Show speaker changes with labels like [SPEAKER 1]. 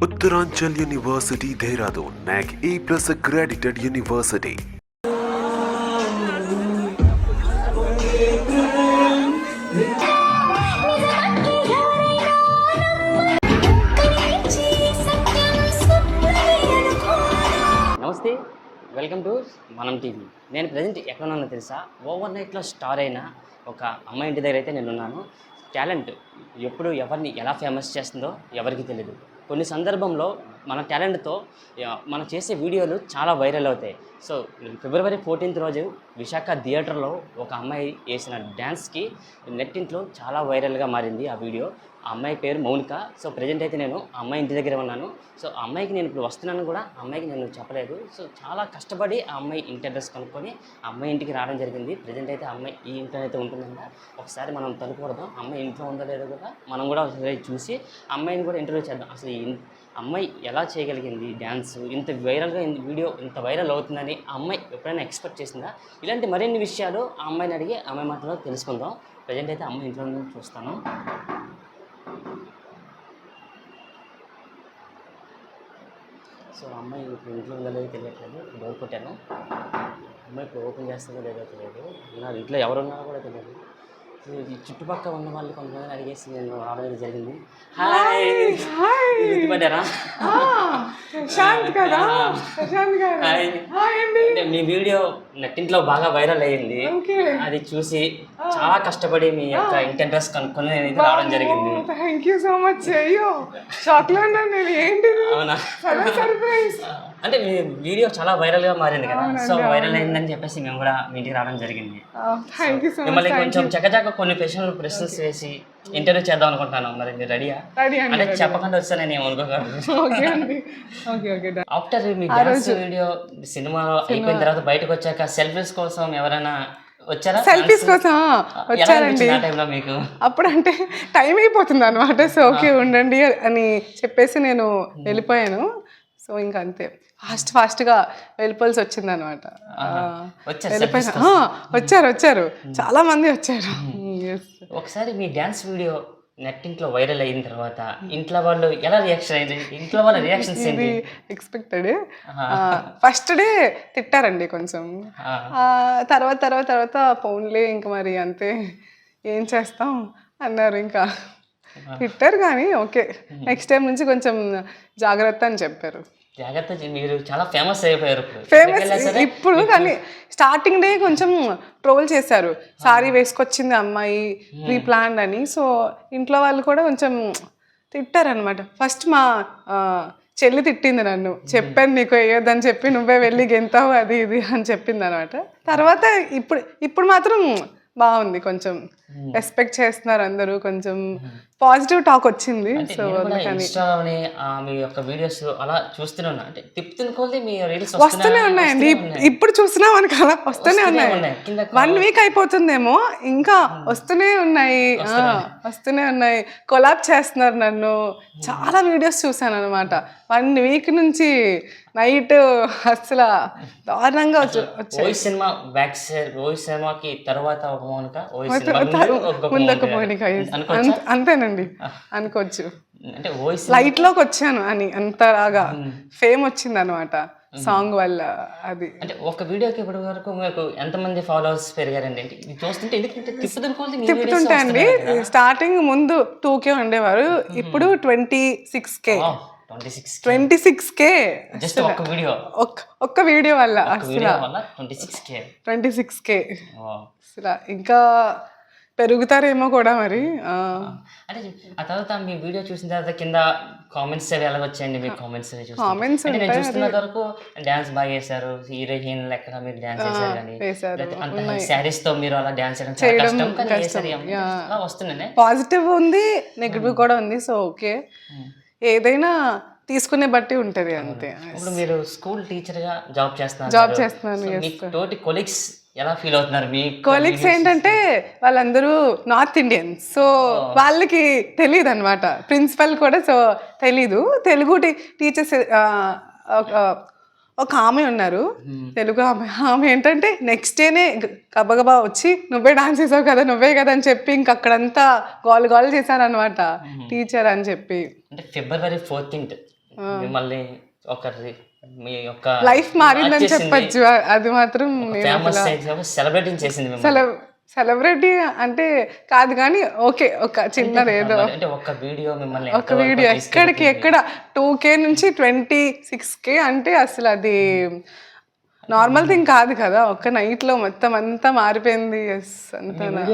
[SPEAKER 1] Uttaranchal University, Dehradun, NAC A plus accredited university.
[SPEAKER 2] నమస్తే welcome to మనం TV. నేను present ఎక్కడ ఉన్నానో తెలుసా? ఓవర్ నైట్లో స్టార్ అయిన ఒక అమ్మాయి ఇంటి దగ్గర అయితే నేను ఉన్నాను టాలెంట్ ఎప్పుడు ఎవరిని ఎలా ఫేమస్ చేస్తుందో ఎవరికి తెలియదు కొన్ని సందర్భంలో మన టాలెంట్తో మనం చేసే వీడియోలు చాలా వైరల్ అవుతాయి. సో ఫిబ్రవరి ఫోర్టీన్త్ రోజు విశాఖ థియేటర్లో ఒక అమ్మాయి వేసిన డ్యాన్స్కి నెట్టింట్లో చాలా వైరల్గా మారింది ఆ వీడియో. అమ్మాయి పేరు మౌనిక సో ప్రజెంట్ అయితే నేను అమ్మాయి ఇంటి దగ్గర ఉన్నాను సో అమ్మాయికి నేను ఇప్పుడు వస్తున్నాను కూడా అమ్మాయికి నేను చెప్పలేదు సో చాలా కష్టపడి ఆ అమ్మాయి ఇంటి అడ్రస్ కనుక్కొని అమ్మాయి ఇంటికి రావడం జరిగింది ప్రజెంట్ అయితే అమ్మాయి ఈ ఇంట్లో అయితే ఉంటుందంట ఒకసారి మనం తలుపుకూడదాం అమ్మాయి ఇంట్లో ఉందో లేదో కూడా మనం కూడా ఒకసారి చూసి అమ్మాయిని కూడా ఇంటర్వ్యూ చేద్దాం అసలు అమ్మాయి ఎలా చేయగలిగింది డ్యాన్స్ ఇంత వైరల్గా వీడియో ఇంత వైరల్ అవుతుందని ఆ అమ్మాయి ఎప్పుడైనా ఎక్స్పెక్ట్ చేసిందా ఇలాంటి మరిన్ని విషయాలు ఆ అమ్మాయిని అడిగి అమ్మాయి మాటలో తెలుసుకుందాం ప్రజెంట్ అయితే అమ్మాయి ఇంట్లో ఉందని చూస్తాను సో అమ్మాయి ఇప్పుడు ఇంట్లో ఉందో లేదో తెలియట్లేదు డోర్ కొట్టాను అమ్మాయి ఇప్పుడు ఓపెన్ చేస్తుందో లేదో తెలియదు. నా ఇంట్లో ఎవరున్నారో కూడా తెలియదు. చుట్టుపక్కల ఉన్న వాళ్ళు కొంతమంది అడిగేసి నేను రావడం జరిగింది. హాయ్ గుర్తుపడ్డారా?
[SPEAKER 3] ప్రశాంత్ కదా? ప్రశాంత్ గారు.
[SPEAKER 2] హాయ్ అంటే మీ వీడియో నెట్టింట్లో బాగా వైరల్ అయ్యింది. అది చూసి చాలా కష్టపడి మీ యొక్క ఇంటి అడ్రస్ కనుక్కొని నేను రావడం జరిగింది.
[SPEAKER 3] థ్యాంక్ యూ సో మచ్ అయ్యో షాక్లో నేను. ఏంటి
[SPEAKER 2] అవునా? అంటే మీ వీడియో చాలా వైరల్గా మారింది కదా. సో వైరల్ అయిందని చెప్పేసి మేము కూడా మీ ఇంటికి రావడం జరిగింది. మిమ్మల్ని కొంచెం చకచక కొన్ని ప్రశ్నలు ప్రశ్నలు వేసి ఇంటర్వ్యూ చేద్దాం అనుకుంటాను మరి మీరు రెడీయా అంటే చెప్పకుండా వచ్చాను నేను. ఆఫ్టర్ మీ డాన్స్ వీడియో సినిమాలో అయిపోయిన తర్వాత బయటకు వచ్చాక సెల్ఫీస్ కోసం ఎవరైనా వచ్చారా?
[SPEAKER 3] సెల్ఫీస్ కోసం వచ్చారండి. అప్పుడు అంటే టైం అయిపోతుంది అనమాట సో ఓకే ఉండండి అని చెప్పేసి నేను వెళ్ళిపోయాను. సో ఇంకా అంతే. ఫాస్ట్ ఫాస్ట్గా వెళ్ళిపోవాల్సి వచ్చింది అనమాట
[SPEAKER 2] వచ్చారు
[SPEAKER 3] వెళ్ళిపోయినా వచ్చారు వచ్చారు. చాలా మంది వచ్చారు.
[SPEAKER 2] ఒకసారి మీ డ్యాన్స్ వీడియో నెట్టింట్లో వైరల్ అయిన తర్వాత ఇంట్లో వాళ్ళు ఎలా రియాక్షన్ అయింది? ఇంట్లో వాళ్ళ రియాక్షన్స్ ఏంటి?
[SPEAKER 3] ఎక్స్పెక్టెడ్ ఫస్ట్ డే తిట్టారండి కొంచెం. తర్వాత తర్వాత తర్వాత ఫోన్లే ఇంకా మరి అంతే. ఏం చేస్తాం? అన్నారు ఇంకా. తిట్టారు కానీ ఓకే. నెక్స్ట్ టైం నుంచి కొంచెం జాగ్రత్త అని చెప్పారు.
[SPEAKER 2] జాగ్రత్త మీరు చాలా ఫేమస్ అయిపోయారు ఇప్పుడు.
[SPEAKER 3] ఫేమస్ ఇప్పుడు కానీ స్టార్టింగ్ డే కొంచెం ట్రోల్ చేశారు. సారీ వేసుకొచ్చింది అమ్మాయి ప్రీ ప్లాన్డ్ అని. సో ఇంట్లో వాళ్ళు కూడా కొంచెం తిట్టారనమాట ఫస్ట్ మా చెల్లి తిట్టింది నన్ను. చెప్పాను నీకు వేయొద్దని చెప్పి నువ్వే వెళ్ళి గెంతావు అది ఇది అని చెప్పింది అనమాట తర్వాత ఇప్పుడు ఇప్పుడు మాత్రం బాగుంది కొంచెం. రెస్పెక్ట్ చేస్తున్నారు అందరూ. కొంచెం పాజిటివ్ టాక్ వచ్చింది. సో అందుకని.
[SPEAKER 2] మీ యొక్క వీడియోస్ అలా చూస్తూనే ఉన్నా. అంటే తిప్పుతున్న కొద్ది మీ రీల్స్
[SPEAKER 3] వస్తూనే ఉన్నాయండి ఇప్- ఇప్పుడు చూస్తున్నాం అని కదా. వస్తూనే ఉన్నాయి. వన్ వీక్ అయిపోతుందేమో. ఇంకా వస్తూనే ఉన్నాయి. వస్తూనే ఉన్నాయి. కొలాబ్ చేస్తున్నారు నన్ను. చాలా వీడియోస్ చూసాను అనమాట వన్ వీక్ నుంచి నైట్ అసలు దారుణంగా వచ్చి-
[SPEAKER 2] సినిమా బ్యాక్ సినిమాకి తర్వాత ఒక మౌనిక ముందు
[SPEAKER 3] ముందొక
[SPEAKER 2] అనుకోవచ్చా?
[SPEAKER 3] అంతేనండి. అనుకోవచ్చు.
[SPEAKER 2] అంటే
[SPEAKER 3] లైట్లోకి వచ్చాను అని అంతలాగా ఫేమ్ వచ్చింది అనమాట సాంగ్ వల్ల అది.
[SPEAKER 2] అంటే ఒక వీడియోకి ఇప్పటి వరకు మీకు ఎంతమంది ఫాలోవర్స్ పెరిగారండి? ఇది చూస్తుంటే ఎందుకంటే
[SPEAKER 3] తిప్పుతుంటే అండి స్టార్టింగ్ ముందు టూ కే ఉండేవారు ఇప్పుడు twenty six K.
[SPEAKER 2] Twenty six
[SPEAKER 3] K.
[SPEAKER 2] Just ఒక్క వీడియో.
[SPEAKER 3] ఒక్క వీడియో వల్ల
[SPEAKER 2] వల్ల ట్వంటీ సిక్స్ కే.
[SPEAKER 3] అసలు ఇంకా పెరుగుతారేమో కూడా మరి ఆ,
[SPEAKER 2] అంటే ఆ తర్వాత మీ వీడియో చూసిన తర్వాత కింద కామెంట్స్ అవి ఎలా వచ్చాయండి మీ కామెంట్స్ అవి అంటే నేను చూస్తున్న వరకు డాన్స్ బాగా చేశారు. హీరోయిన్ లెక్కన మీరు డాన్స్ చేశారు కానీ అంత శారీస్తో మీరు అలా డాన్స్ చేయడం చాలా కష్టం కానీ చేశారు వస్తున్నాయి
[SPEAKER 3] పాజిటివ్ ఉంది నెగిటివ్ కూడా ఉంది సో ఓకే ఏదైనా తీసుకునే బట్టి ఉంటది అంతే.
[SPEAKER 2] ఇప్పుడు మీరు స్కూల్ టీచర్గా జాబ్ చేస్తున్నారు
[SPEAKER 3] జాబ్ చేస్తున్నాను
[SPEAKER 2] తోటి కొలీగ్స్ ఎలా ఫీల్ అవుతున్నారు మీ
[SPEAKER 3] కొలీగ్స్ ఏంటంటే వాళ్ళందరూ నార్త్ ఇండియన్స్ సో వాళ్ళకి తెలియదు అనమాట ప్రిన్సిపల్ కూడా సో తెలీదు. తెలుగు టీచర్స్ ఒక ఆమె ఉన్నారు. తెలుగు ఆమె. ఆమె ఏంటంటే నెక్స్ట్ డేనే గబగబా వచ్చి నువ్వే డాన్స్ చేసావు కదా నువ్వే కదా అని చెప్పి ఇంక అక్కడంతా గోల్ గోల్ చేశారనమాట టీచర్ అని చెప్పి.
[SPEAKER 2] అంటే ఫిబ్రవరి ఫోర్టీన్త్ మిమ్మల్ని ఒకరి మీ యొక్క
[SPEAKER 3] లైఫ్ మారిందని చెప్పచ్చు. అది మాత్రం
[SPEAKER 2] సెలబ్రేటింగ్ చేసింది
[SPEAKER 3] సెలబ్రిటీ అంటే కాదు కానీ ఓకే ఒక చిన్నది ఏదో
[SPEAKER 2] ఒక వీడియో మిమ్మల్ని
[SPEAKER 3] ఒక వీడియో ఎక్కడికి ఎక్కడ? టూ కే నుంచి ట్వంటీ సిక్స్ కే అంటే అసలు అది నార్మల్ థింగ్ కాదు కదా. ఒక్క నైట్లో మొత్తం అంతా మారిపోయింది. ఎస్ అంతా